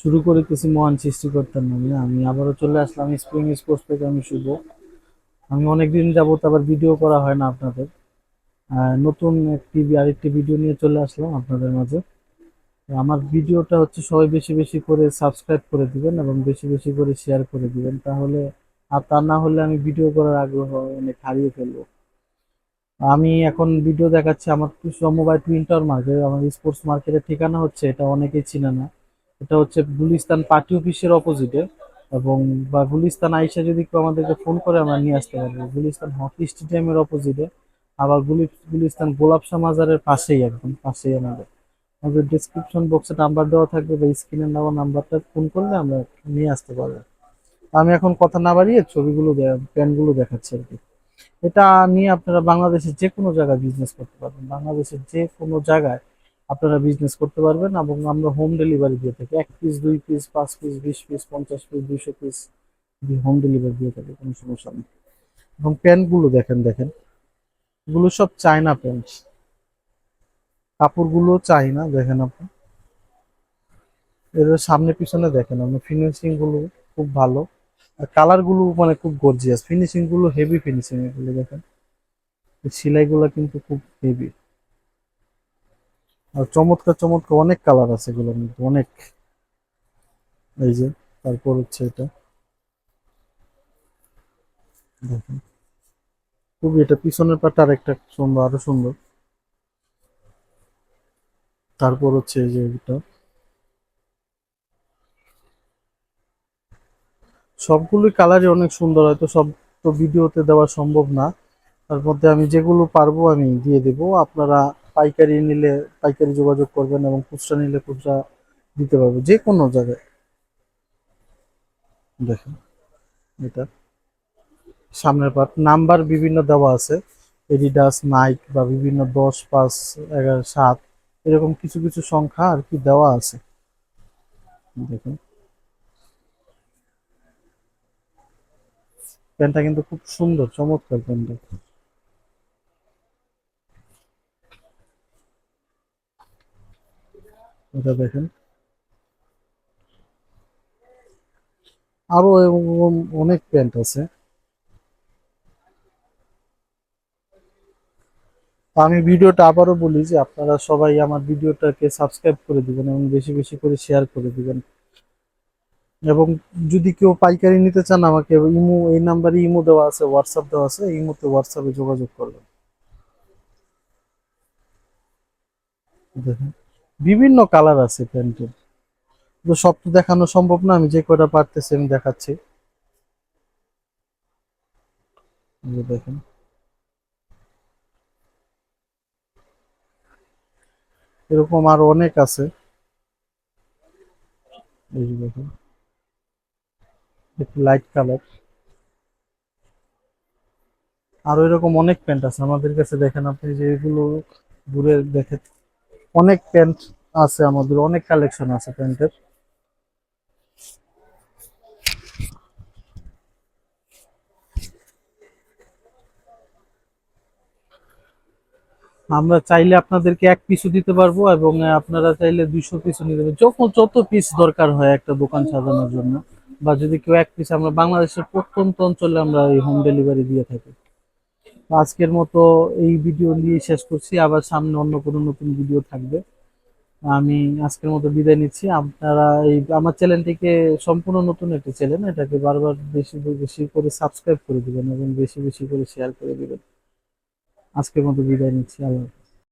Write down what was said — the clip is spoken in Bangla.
শুরু করে কিছু মহান সৃষ্টিকর্তার নামে। আমি আবারও চলে আসলাম স্প্রিং স্পোর্টস থেকে আমি শুভ। আমি অনেকদিন যাবত আবার ভিডিও করা হয় না আপনাদের। নতুন একটি আরেকটি ভিডিও নিয়ে চলে আসলাম আপনাদের মাঝে। আমার ভিডিওটা হচ্ছে সবাই বেশি বেশি করে সাবস্ক্রাইব করে দিবেন এবং বেশি বেশি করে শেয়ার করে দিবেন। তাহলে আর তা না হলে আমি ভিডিও করার আগ্রহ অনেক হারিয়ে ফেলব। আমি এখন ভিডিও দেখাচ্ছি, আমার সমবায় টুইন টাওয়ার মার্কেট আমার স্পোর্টস মার্কেটের ঠিকানা হচ্ছে, এটা অনেকেই চিনে না। এটা হচ্ছে গুলিস্তান পার্টি অফিসের অপোজিটে এবং বা গুলিস্তান আইসা যদি কেউ আমাদেরকে ফোন করে, আমরা নিয়ে আসতে পারব। গুলিস্তান হকি স্টেডিয়ামের অপোজিটে, আবার গুলি, গুলিস্তান গোলাপশা মাজারের পাশেই একদম, পাশেই আমাদের। আমাদের ডিসক্রিপশন বক্সে নাম্বার দেওয়া থাকবে, বা স্ক্রিনে দেওয়া নাম্বারটা ফোন করলে আমরা নিয়ে আসতে পারব। আমি এখন কথা না বাড়িয়ে ছবিগুলো প্যানগুলো দেখাচ্ছি আর কি। এটা নিয়ে আপনারা বাংলাদেশের যে কোনো জায়গায় বিজনেস করতে পারবেন। বাংলাদেশের যে কোনো জায়গায় আপনারা বিজনেস করতে পারবেন এবং আমরা হোম ডেলিভারি দিয়ে থাকি। এক পিস দুই পিস পাঁচ পিস বিশ পিস পঞ্চাশ পিস দুইশো পিস হোম ডেলিভারি দিয়ে থাকি, কোনো সমস্যা নেই। এবং প্যান্টগুলো দেখেন দেখেন। এগুলো সব চায়না প্যান্ট। কাপড়গুলো চায়না, দেখেন আপনি। এর সামনে পিছনে দেখেন আপনি ফিনিশিংগুলো খুব ভালো। আর কালারগুলো মানে খুব গর্জিয়াস ফিনিশিংগুলো হেভি ফিনিশিং এগুলো দেখেন। সেলাই গুলো কিন্তু খুব হেভি আর চমৎকার চমৎকার অনেক কালার আছে এগুলোর মধ্যে, অনেক। এই যে, তারপর হচ্ছে এটা। দেখেন। খুবই এটা পিছনের পাটা আর একটা সুন্দর, আরও সুন্দর। তারপর হচ্ছে এই যে এটা। সবগুলোই কালারই অনেক সুন্দর, হয়তো সব তো ভিডিওতে দেওয়া সম্ভব না। তার মধ্যে আমি যেগুলো পারব আমি দিয়ে দেবো। আপনারা পাইকারি নিলে পাইকারি যোগাযোগ করবেন এবং খুচরা নিলে খুচরা দিতে পারবে, যে কোনো জায়গায়। দেখেন, এটা সামনের পার্ট নাম্বার বিভিন্ন দেওয়া আছে এডিডাস নাইক বা বিভিন্ন দশ, পাঁচ, এগারো, সাত, এরকম কিছু কিছু সংখ্যা আর কি দেওয়া আছে। দেখুন। প্যান্টটা কিন্তু খুব সুন্দর, চমৎকার প্যান্টটা দেখেন। আরও এরকম অনেক প্যান্ট আছে। আমি ভিডিওটা আবারও বলি যে আপনারা সবাই আমার ভিডিওটাকে সাবস্ক্রাইব করে দিবেন এবং বেশি বেশি করে শেয়ার করে দিবেন। এবং যদি কেউ পাইকারি নিতে চান আমাকে, ইমো, এই নাম্বারে ইমো দেওয়া আছে হোয়াটসঅ্যাপ দেওয়া আছে ইমোতে হোয়াটসঅ্যাপে যোগাযোগ করবেন। দেখেন। বিভিন্ন কালার আছে প্যান্টের। তো সব তো দেখানো সম্ভব না, আমি যে কয়টা পারতেছি আমি দেখাচ্ছি। দেখেন। এরকম আরও অনেক আছে। দেখেন। একটু লাইট কালার আরও এরকম অনেক প্যান্ট আছে। আমাদের কাছে দেখেন আপনি যে এগুলো দূরে দেখেন অনেক প্যান্ট আছে আমাদের, অনেক কালেকশন আছে প্যান্টের। আমরা চাইলে আপনাদেরকে এক পিসও দিতে পারব এবং আপনারা চাইলে দুইশো পিসও নিতে পারবেন। যখন যত পিস দরকার হয় একটা দোকান সাজানোর জন্য, বা যদি কেউ এক পিস আমরা বাংলাদেশের প্রত্যন্ত অঞ্চলে আমরা এই হোম ডেলিভারি দিয়ে থাকি। আজকের মতো এই ভিডিও নিয়ে শেষ করছি। আবার সামনে অন্য কোনো নতুন ভিডিও থাকবে। আমি আজকের মতো বিদায় নিচ্ছি। আপনারা এই আমার চ্যানেলটিকে সম্পূর্ণ নতুন একটি চ্যানেল এটাকে বারবার বেশি বেশি করে সাবস্ক্রাইব করে দেবেন এবং বেশি বেশি করে শেয়ার করে দেবেন। আজকের মতো বিদায় নিচ্ছি। আল্লাহ।